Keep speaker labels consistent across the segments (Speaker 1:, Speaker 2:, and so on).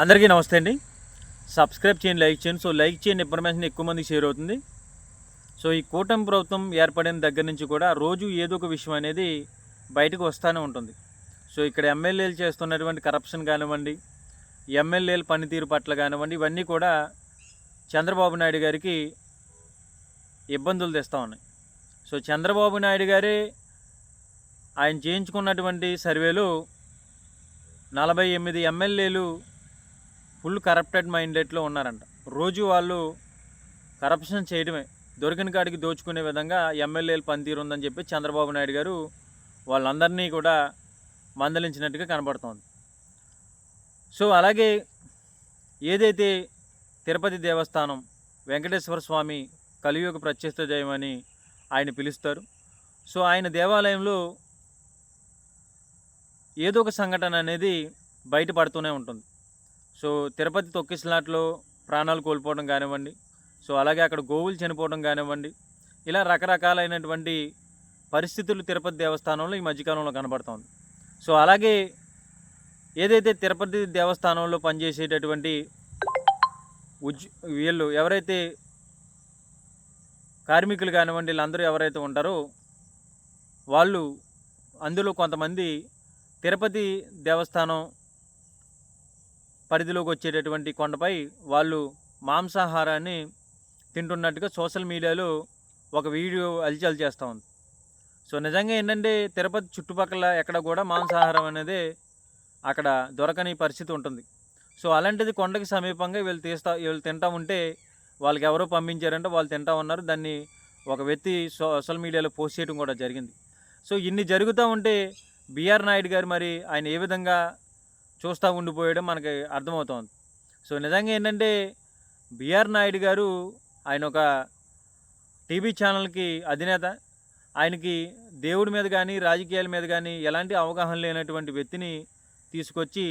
Speaker 1: అందరికీ నమస్తే అండి. సబ్స్క్రైబ్ చేయండి లైక్ చేయండి. సో లైక్ చేయండి ఇన్ఫర్మేషన్ ఎక్కువ మందికి షేర్ అవుతుంది. సో ఈ కూటమి ప్రభుత్వం ఏర్పడిన దగ్గర నుంచి కూడా రోజు ఏదో ఒక విషయం అనేది బయటకు వస్తూనే ఉంటుంది. సో ఇక్కడ ఎమ్మెల్యేలు చేస్తున్నటువంటి కరప్షన్ కానివ్వండి ఎమ్మెల్యేల పనితీరు పట్ల కానివ్వండి ఇవన్నీ కూడా చంద్రబాబు నాయుడు గారికి ఇబ్బందులు తెస్తూ ఉన్నాయి. సో చంద్రబాబు నాయుడు గారే ఆయన చేయించుకున్నటువంటి సర్వేలో నలభై ఎనిమిది ఎమ్మెల్యేలు ఫుల్ కరప్టెడ్ మైండెడ్లో ఉన్నారంట. రోజు వాళ్ళు కరప్షన్ చేయడమే. దొరికిన కాడికి దోచుకునే విధంగా ఎమ్మెల్యేలు పనితీరు ఉందని చెప్పి చంద్రబాబు నాయుడు గారు వాళ్ళందరినీ కూడా మందలించినట్టుగా కనబడుతోంది. సో అలాగే ఏదైతే తిరుపతి దేవస్థానం వెంకటేశ్వర స్వామి కలియుగ ప్రత్యక్ష జయమని ఆయన పిలుస్తారు. సో ఆయన దేవాలయంలో ఏదో ఒక సంఘటన అనేది బయటపడుతూనే ఉంటుంది. సో తిరుపతి తొక్కిసలాట్లో ప్రాణాలు కోల్పోవడం కానివ్వండి సో అలాగే అక్కడ గోవులు చనిపోవడం కానివ్వండి ఇలా రకరకాలైనటువంటి పరిస్థితులు తిరుపతి దేవస్థానంలో ఈ మధ్యకాలంలో కనబడుతోంది సో అలాగే ఏదైతే తిరుపతి దేవస్థానంలో పనిచేసేటటువంటి ఉజ్ వీళ్ళు ఎవరైతే కార్మికులు కానివ్వండి వీళ్ళందరూ ఎవరైతే ఉంటారో వాళ్ళు అందులో కొంతమంది తిరుపతి దేవస్థానం పరిధిలోకి వచ్చేటటువంటి కొండపై వాళ్ళు మాంసాహారాన్ని తింటున్నట్టుగా సోషల్ మీడియాలో ఒక వీడియో అలిచల్ చేస్తూ ఉంది. సో నిజంగా ఏంటంటే తిరుపతి చుట్టుపక్కల ఎక్కడ కూడా మాంసాహారం అనేది అక్కడ దొరకని పరిస్థితి ఉంటుంది. సో అలాంటిది కొండకి సమీపంగా వీళ్ళు తీస్తా వీళ్ళు తింటా ఉంటే వాళ్ళకి ఎవరో పంపించారంటే వాళ్ళు తింటా ఉన్నారు. దాన్ని ఒక వ్యక్తి సోషల్ మీడియాలో పోస్ట్ చేయడం కూడా జరిగింది. సో ఇన్ని జరుగుతూ ఉంటే బిఆర్ నాయుడు గారు మరి ఆయన ఏ విధంగా చూస్తూ ఉండిపోయడం మనకి అర్థమవుతోంది. సో నిజంగా ఏంటంటే బిఆర్ నాయుడు గారు ఆయన ఒక టీవీ ఛానల్కి అధినేత. ఆయనకి దేవుడి మీద కానీ రాజకీయాల మీద కానీ ఎలాంటి అవగాహన లేనటువంటి వ్యక్తిని తీసుకొచ్చి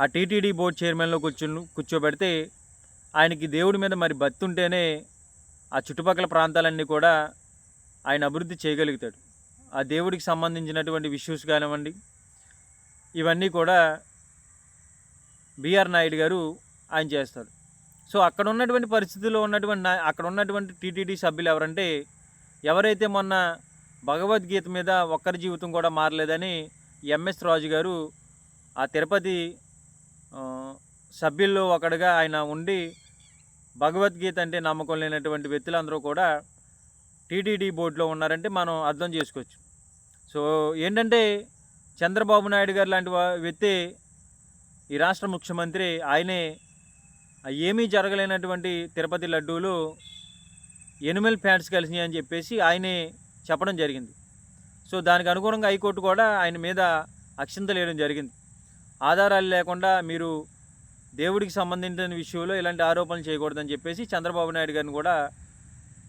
Speaker 1: ఆ టీటీడీ బోర్డు చైర్మన్లో కూర్చో కూర్చోబెడితే ఆయనకి దేవుడి మీద మరి భక్తి ఉంటేనే ఆ చుట్టుపక్కల ప్రాంతాలన్నీ కూడా ఆయన అభివృద్ధి చేయగలుగుతాడు. ఆ దేవుడికి సంబంధించినటువంటి ఇష్యూస్ కానివ్వండి ఇవన్నీ కూడా బిఆర్ నాయుడు గారు ఆయన చేస్తారు. సో అక్కడ ఉన్నటువంటి పరిస్థితుల్లో ఉన్నటువంటి అక్కడ ఉన్నటువంటి టీటీడీ సభ్యులు ఎవరంటే ఎవరైతే మొన్న భగవద్గీత మీద ఒక్కరి జీవితం కూడా మారలేదని ఎంఎస్ రాజు గారు ఆ తిరుపతి సభ్యుల్లో ఒకడుగా ఆయన ఉండి భగవద్గీత అంటే నమ్మకం లేనటువంటి వ్యక్తులందరూ కూడా టీటీడీ బోర్డులో ఉన్నారంటే మనం అర్థం చేసుకోవచ్చు. సో ఏంటంటే చంద్రబాబు నాయుడు గారు లాంటి వ్యక్తి ఈ రాష్ట్ర ముఖ్యమంత్రి ఆయనే ఏమీ జరగలేనటువంటి తిరుపతి లడ్డూలు ఎనిమల్ ఫ్యాట్స్ కలిసినాయి అని చెప్పేసి ఆయనే చెప్పడం జరిగింది. సో దానికి అనుగుణంగా హైకోర్టు కూడా ఆయన మీద అక్షింత లేయడం జరిగింది. ఆధారాలు లేకుండా మీరు దేవుడికి సంబంధించిన విషయంలో ఇలాంటి ఆరోపణలు చేయకూడదని చెప్పేసి చంద్రబాబు నాయుడు గారిని కూడా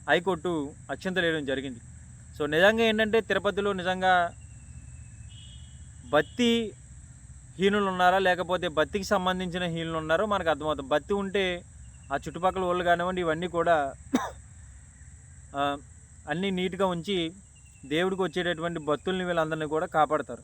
Speaker 1: హైకోర్టు అక్షింత వేయడం జరిగింది. సో నిజంగా ఏంటంటే తిరుపతిలో నిజంగా బత్తి హీనులు ఉన్నారా లేకపోతే బత్తికి సంబంధించిన హీనులు ఉన్నారో మనకు అర్థమవుతుంది. బత్తి ఉంటే ఆ చుట్టుపక్కల ఊళ్ళు కానివ్వండి ఇవన్నీ కూడా అన్నీ నీట్గా ఉంచి దేవుడికి వచ్చేటటువంటి భక్తుల్ని వీళ్ళందరినీ కూడా కాపాడతారు.